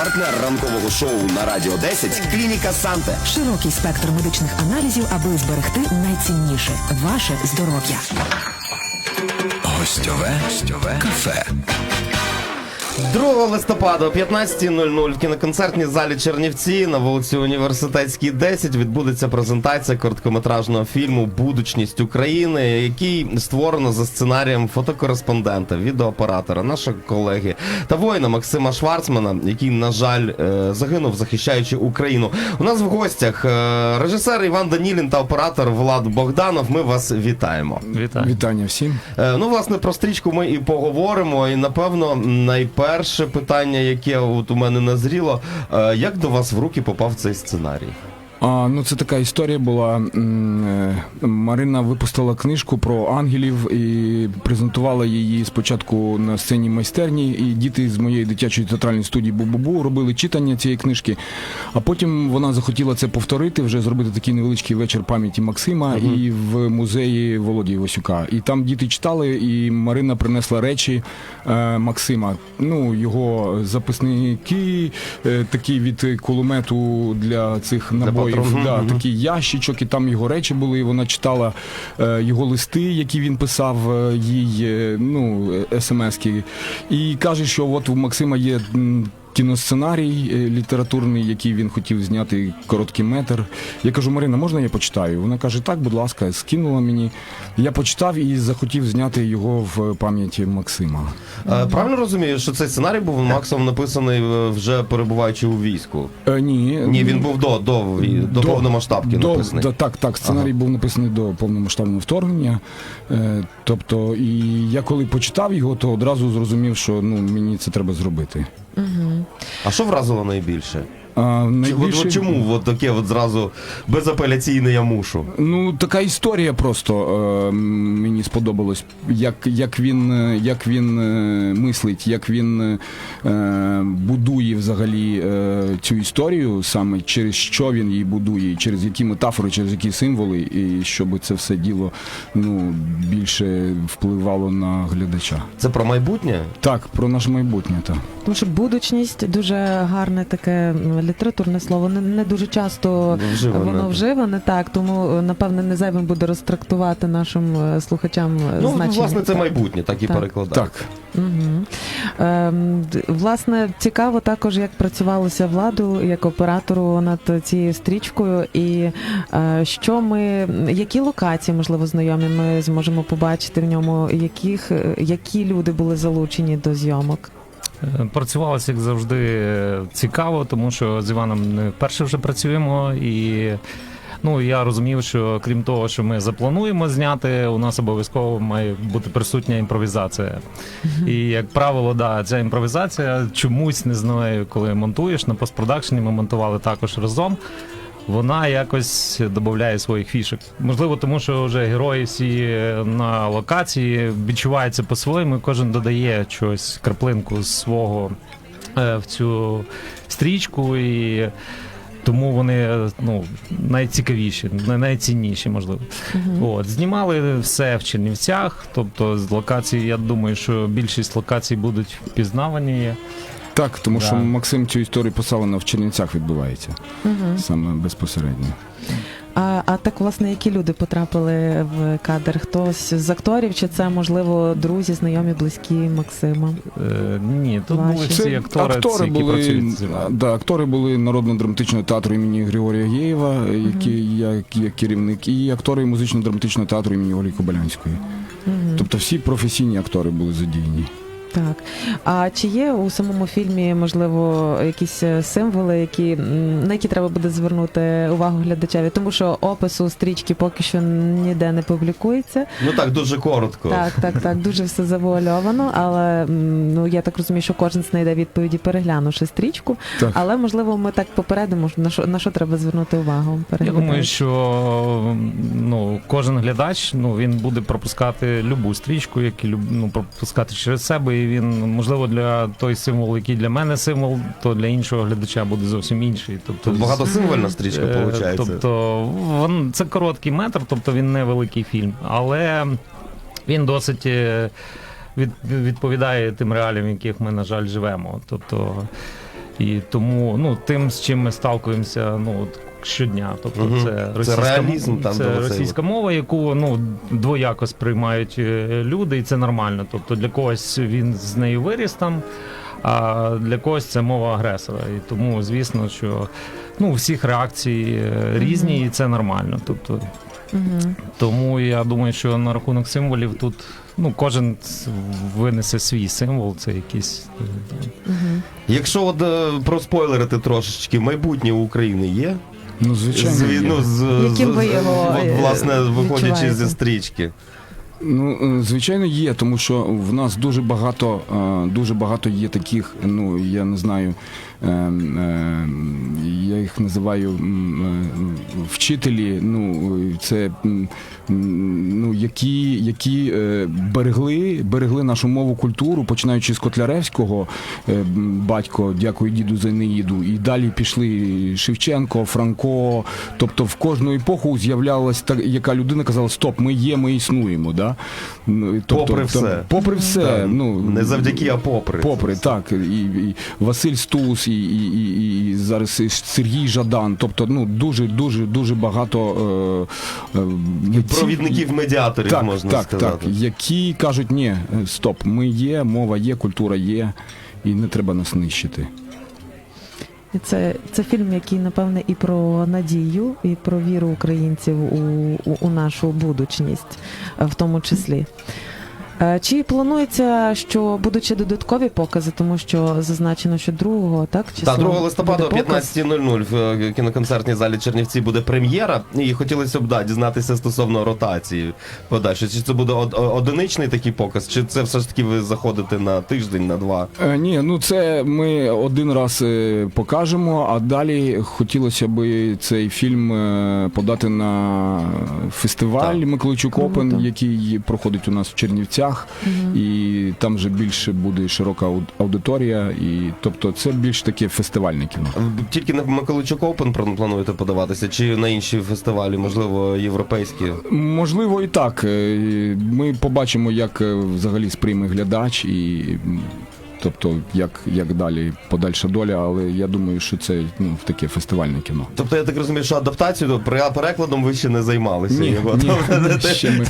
Партнер ранкового шоу на Радіо 10 Клініка Санте. Широкий спектр медичних аналізів, аби зберегти найцінніше ваше здоров'я. Гостьове, гостьове кафе. 2 листопада о 15.00 в кіноконцертній залі Чернівці на вулиці Університетській 10 відбудеться презентація короткометражного фільму Будучність України, який створено за сценарієм фотокореспондента, відеооператора, нашого колеги та воїна Максима Шварцмана, який, на жаль, е, загинув, захищаючи Україну. У нас в гостях е, режисер Іван Данілін та оператор Влад Богданов. Ми вас вітаємо. Вітаю. Вітання всім. Е, Ну, власне, про стрічку ми і поговоримо. І напевно, найперше питання, яке от у мене назріло, е, як до вас в руки попав цей сценарій? А, ну це така історія була. Е, Марина випустила книжку про ангелів і презентувала її спочатку на сцені майстерні. І діти з моєї дитячої театральної студії Бу-Бу-Бу робили читання цієї книжки. А потім вона захотіла це повторити, вже зробити такий невеличкий вечір пам'яті Максима і в музеї Володі Івасюка. І там діти читали, і Марина принесла речі е, Максима. Ну, його записники, е, такі від кулемету для цих набоїв. Патронів. Да, Мгм. такий ящичок, і там його речі були. і Вона читала е, його листи, які він писав е, їй, е, ну, е, смски. І каже, що от у Максима є. Кіносценарій е, літературний, який він хотів зняти короткий метр. Я кажу, Марина, можна я почитаю? Вона каже, так, будь ласка, скинула мені. Я почитав і захотів зняти його в пам'яті Максима. Е, Правильно розумію, що цей сценарій був максимум написаний е, вже перебуваючи у війську? Е, ні, Ні, він був до, до, вій- до, повномасштабки до- написаний. да, так, так. Сценарій був написаний до повномасштабного вторгнення. Е, тобто, і я коли почитав його, то одразу зрозумів, що ну мені це треба зробити. А що вразило найбільше? А, найбільше- от чому от таке от зразу безапеляційне я мушу? Ну, така історія просто е, мені сподобалось, як, як він, е, як він е, мислить, як він е, будує взагалі е, цю історію, саме через що він її будує, через які метафори, через які символи, і щоб це все діло ну, більше впливало на глядача. Це про майбутнє? Так, про наше майбутнє, так. Тому що будучність дуже гарне таке м, літературне слово. Не, не дуже часто Вживане. воно вживане, так тому е, напевне не зайвим буде розтрактувати нашим е, слухачам е, Ну, значення. власне, це майбутнє, так і Так. перекладаю. Так. Угу. Ем, власне, цікаво також, як працювалося владу як оператору над цією стрічкою, і е, що ми, які локації, можливо, знайомі ми зможемо побачити в ньому, яких, е, які люди були залучені до зйомок. Е, Працювалося, як завжди, цікаво, тому що з Іваном не вперше вже працюємо і. Ну, я розумів, що крім того, що ми заплануємо зняти, у нас обов'язково має бути присутня імпровізація. І, як правило, да, ця імпровізація чомусь не знаю, коли монтуєш на постпродакшені, ми монтували також разом. Вона якось додає своїх фішок. Можливо, тому що вже герої всі на локації відчуваються по-своєму, і кожен додає щось, краплинку свого е, в цю стрічку, і тому вони е, ну, найцікавіші, най- найцінніші, можливо. От, знімали все в Чернівцях, тобто з локацій, я думаю, що більшість локацій будуть впізнавані. Так, тому Да. що Максим цю історію писав, вона в Чернівцях відбувається, Угу. саме безпосередньо. А, а так, власне, які люди потрапили в кадр? Хтось з акторів, чи це можливо друзі, знайомі, близькі Максима? Е, ні, тут були всі актори, ці, які працюють да, актори були народно-драматичного театру імені Григорія Гєєва, який як, як керівник, і актори музично-драматичного театру імені Олі Кобилянської. Мгм. Тобто всі професійні актори були задіяні. Так. А чи є у самому фільмі, можливо, якісь е, символи, які, на які треба буде звернути увагу глядачеві? Тому що опису стрічки поки що ніде не публікується. Ну так, дуже коротко. Так, так, так, дуже все завуальовано, але ну я так розумію, що кожен знайде відповіді, переглянувши стрічку. Так. Але можливо, ми так попередимо, на що на що треба звернути увагу. Я думаю, що ну, кожен глядач ну, він буде пропускати любу стрічку, як і ну, пропускати через себе. І він, можливо, для той символ, який для мене символ, то для іншого глядача буде зовсім інший. Тобто, Тут багатосимвольна стрічка, Е, виходить. Тобто він, це короткий метр, тобто він не великий фільм, але він досить е, від, відповідає тим реаліям, в яких ми, на жаль, живемо. Тобто І тому ну, тим, з чим ми сталкуємося ну, щодня. Тобто Мгм. це Це російська, реалізм, там, це російська мова, яку ну, двояко сприймають е, люди, і це нормально. Тобто для когось він з нею виріс там. А для когось це мова агресора. І тому, звісно, що ну, у всіх реакції е, різні, і це нормально. Тобто, Угу. тому я думаю, що на рахунок символів тут ну, кожен винесе свій символ, це якийсь. е, Угу. Якщо от е, проспойлерити трошечки, майбутнє у України є? Ну, звичайно. З, є. ну, з, Яким з- ви його, от, е, власне, виходячи відчуваєте? зі стрічки. Ну, е, звичайно, є, тому що в нас дуже багато, е, дуже багато є таких, ну я не знаю, я їх називаю е, вчителі. Ну це ну, які, які е, берегли, берегли нашу мову культуру, починаючи з Котляревського, е, батько, дякую діду за Неїду, і далі пішли Шевченко, Франко. Тобто в кожну епоху з'являлась та яка людина казала: Стоп, ми є, ми існуємо. Да? Ну, і Попри там- все. Попри все. Так, ну, не завдяки, а попри. Попри, так. І, і Василь Стус, і, і, і, і зараз і Сергій Жадан. Тобто, ну, дуже, дуже, дуже багато е, е, Провідників медіаторів, так, можна так, сказати. Так, які кажуть, ні, стоп, ми є, мова є, культура є, і не треба нас нищити. І це, це фільм, який напевне і про надію, і про віру українців у, у, у нашу будучність, в тому числі. Е, Чи планується, що будуть ще додаткові покази, тому що зазначено, що 2 так числа Та 2 листопада о 15.00 в е, кіноконцертній залі Чернівці буде прем'єра. І хотілося б да, дізнатися стосовно ротації подальше. Чи це буде од- одиничний такий показ, чи це все ж таки ви заходите на тиждень, на два? Е, ні, ну це ми один раз е, покажемо, а далі хотілося б цей фільм подати на фестиваль Так. Миколайчук Круто. Опен, який проходить у нас в Чернівцях, і там вже більше буде широка аудиторія, і тобто це більш таке фестивальне кіно. Тільки на Миколичук Опен плануєте подаватися, чи на інші фестивалі, можливо, європейські? Можливо, і так. Е, Ми побачимо, як е, взагалі сприйме глядач і. Тобто, як, як далі подальша доля, але я думаю, що це ну, таке фестивальне кіно. Тобто я так розумію, що адаптацією, пере- перекладом ви ще не займалися. Ні, його. ні, Тобто, ще ми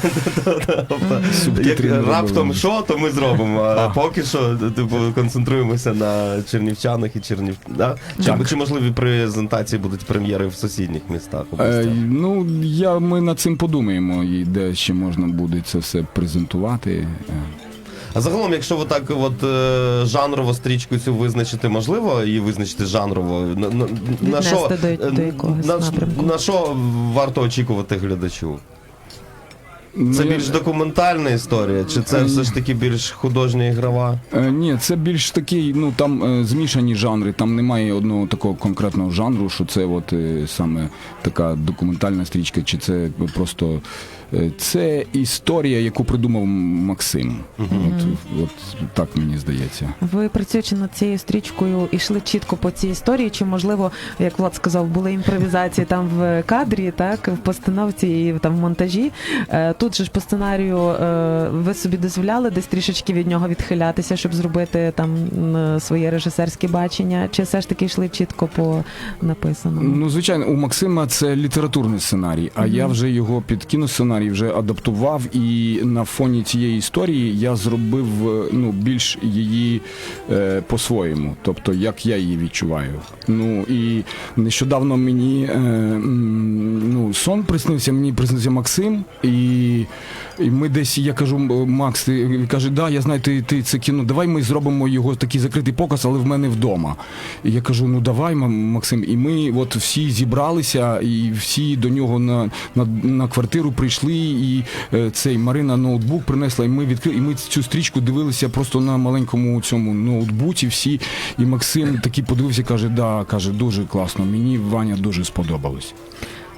Тобто, як раптом що, то ми зробимо. А А. поки що, типу, концентруємося на чернівчанах і чернів. Да? Чи, чи можливі презентації будуть прем'єри в сусідніх містах? Е, ну, я, ми над цим подумаємо, і де ще можна буде це все презентувати. Е, А загалом, якщо ви так от е, жанрово стрічку цю визначити, можливо її визначити жанрово? На, на, на Віднести що, до- е, до якогось на, напрямку. на що варто очікувати глядачу? Ну, Це більш документальна історія, чи це Е, все ж таки більш художня ігрова? Е, Ні, це більш такий, ну там е, змішані жанри, там немає одного такого конкретного жанру, що це от е, саме така документальна стрічка, чи це просто е, це історія, яку придумав Максим. От, от так мені здається. Ви працюючи над цією стрічкою, ішли чітко по цій історії, чи можливо, як Влад сказав, були імпровізації там в кадрі, так в постановці і там в монтажі. Е, Тут же ж по сценарію е, ви собі дозволяли десь трішечки від нього відхилятися, щоб зробити там своє режисерське бачення, чи все ж таки йшли чітко по написаному? Ну, звичайно, у Максима це літературний сценарій, а я вже його під кіносценарій вже адаптував, і на фоні цієї історії я зробив е, ну, більш її е, по-своєму, тобто як я її відчуваю. Ну і нещодавно мені е, ну, сон приснився, мені приснився Максим, і, і ми десь, я кажу, Макс, ти каже, да, я знаю, ти, ти це кіно, давай ми зробимо його такий закритий показ, але в мене вдома. І я кажу, ну давай, Максим. І ми от всі зібралися, і всі до нього на, на, на квартиру прийшли, і е, цей Марина ноутбук принесла, і ми відкрили, і ми цю стрічку дивилися просто на маленькому цьому ноутбуці всі. І Максим такий подивився, каже, да, каже, дуже класно, мені Ваня дуже сподобалось.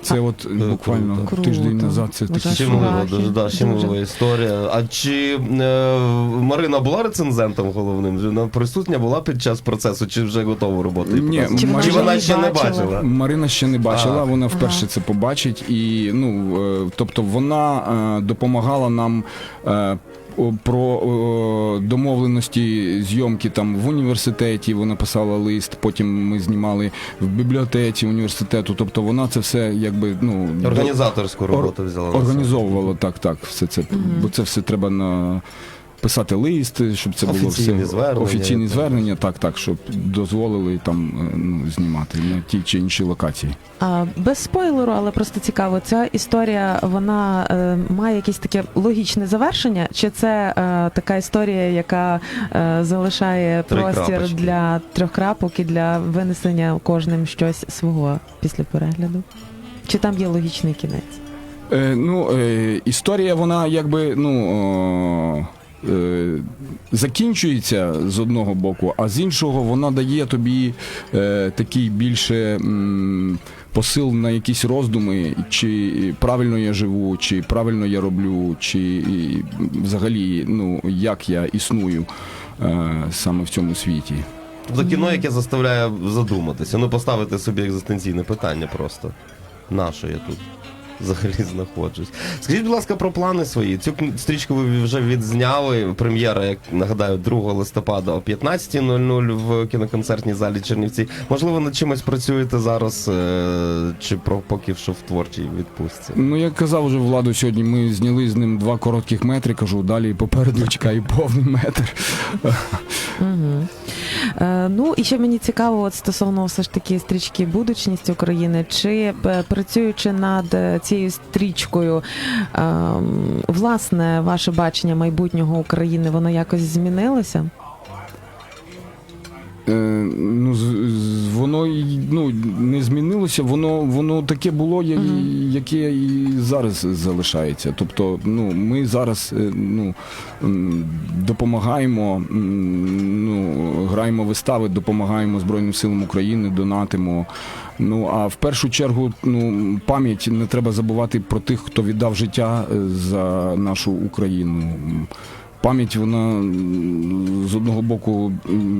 Це от буквально круто. тиждень назад це такі Щемлива, дуже, да, щемлива історія. А чи е, Марина була рецензентом головним? Чи Вона присутня була під час процесу, чи вже готову роботу? їй Ні? Чи вона чи вже вона її ще не бачила? бачила? Марина ще не бачила, А. вона вперше Ага. це побачить, і ну е, тобто вона е, допомагала нам. е, о, про домовленості зйомки там в університеті. Вона писала лист. Потім ми знімали в бібліотеці університету. Тобто вона це все якби ну Організаторську роботу взяла. організовувала так, так, все це. Бо це все треба на. Писати лист, щоб це було Офіційні все звернення, офіційні звернення, так, так, щоб дозволили там е, ну, знімати на ті чи інші локації. А, без спойлеру, але просто цікаво, ця історія вона е, має якесь таке логічне завершення, чи це е, така історія, яка е, залишає Три простір крапочки. для трьох крапок і для винесення кожним щось свого після перегляду? Чи там є логічний кінець? Е, ну, е, історія, вона якби, ну. О, е, закінчується з одного боку, а з іншого вона дає тобі е, такий більше посил на якісь роздуми, чи правильно я живу, чи правильно я роблю, чи взагалі ну, як я існую е, саме в цьому світі. Тобто кіно, яке заставляє задуматися, ну поставити собі екзистенційне питання просто. На що я тут взагалі знаходжусь? Скажіть, будь ласка, про плани свої. Цю стрічку ви вже відзняли. Прем'єра, як нагадаю, 2 листопада о 15.00 в кіноконцертній залі Чернівці. Можливо, над чимось працюєте зараз, е, чи про поки що в творчій відпустці? Ну, як казав вже Владу сьогодні, ми зняли з ним два коротких метри, кажу, далі попереду чекає повний метр. Е, ну і ще мені цікаво, от стосовно все ж таки стрічки Будучність України, чи е, працюючи над е, цією стрічкою, е, власне, ваше бачення майбутнього України, воно якось змінилося? Ну, не змінилося, воно, воно таке було, я- яке і зараз залишається. Тобто, ну, ми зараз е, ну, допомагаємо, ну, граємо вистави, допомагаємо Збройним силам України, донатимо. Ну а в першу чергу, ну пам'ять не треба забувати про тих, хто віддав життя е, за нашу Україну. Пам'ять вона з одного боку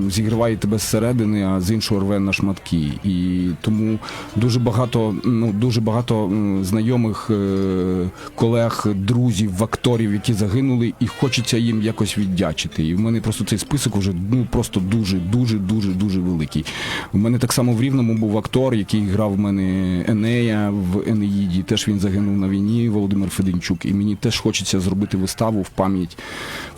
зігріває тебе зсередини, а з іншого рве на шматки. І тому дуже багато, ну дуже багато знайомих е, колег, друзів, акторів, які загинули, і хочеться їм якось віддячити. І в мене просто цей список вже ну просто дуже, дуже, дуже, дуже великий. У мене так само в Рівному був актор, який грав в мене Енея в Енеїді. Теж він загинув на війні, Володимир Феденчук. І мені теж хочеться зробити виставу в пам'ять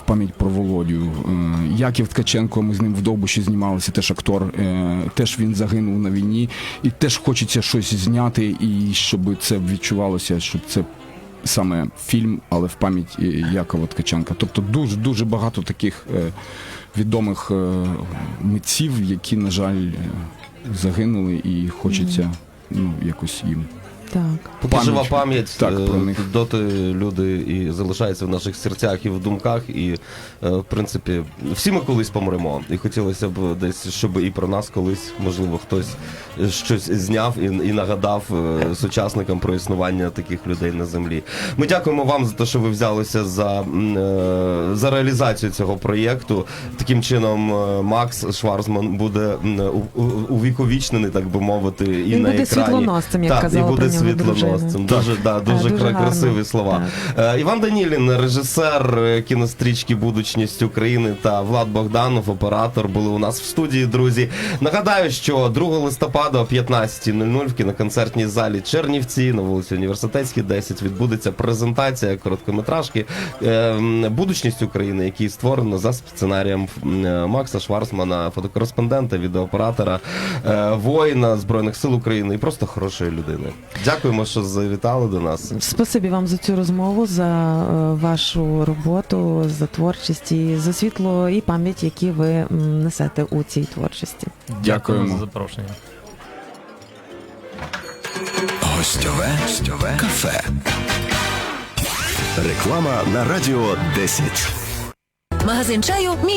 пам'ять про Володю. Е, Яків Ткаченко, ми з ним в Довбуші знімалися, теж актор. е, Теж він загинув на війні. І теж хочеться щось зняти, і щоб це відчувалося, щоб це. Саме фільм, але в пам'ять е, Якова Ткаченка. Тобто дуже дуже багато таких відомих митців, які, на жаль, загинули, і хочеться ну, якось їм. Так. Поки жива пам'ять, Так, е, про них. доти люди і залишаються в наших серцях і в думках. І, е, в принципі, всі ми колись помремо. І хотілося б десь, щоб і про нас колись, можливо, хтось щось зняв і, і нагадав е, сучасникам про існування таких людей на землі. Ми дякуємо вам за те, що ви взялися за, м, е, за реалізацію цього проєкту. Таким чином, е, Макс Шварцман буде м, у- у- увіковічнений, так би мовити, і Він на буде екрані. світлоносцем, як так, казала і буде про нього світлоносцем. Дуже, да, дуже, дуже кра- гарно. красиві слова. Е, Іван Данілін, режисер е, кінострічки Будучність України та Влад Богданов, оператор, були у нас в студії, друзі. Нагадаю, що 2 листопада о 15.00 в кіноконцертній залі Чернівці на вулиці Університетській 10 відбудеться презентація короткометражки е, Будучність України, який створено за сценарієм Макса Шварцмана, фотокореспондента, відеооператора, воїна Збройних сил України і просто хорошої людини. Дякуємо, що завітали до нас. Спасибі вам за цю розмову, за е, вашу роботу, за творчість і за світло і пам'ять, які ви несете у цій творчості. Дякуємо. за запрошення. Гостьове, гостьове кафе. Реклама на радіо 10. Магазин чаю мій.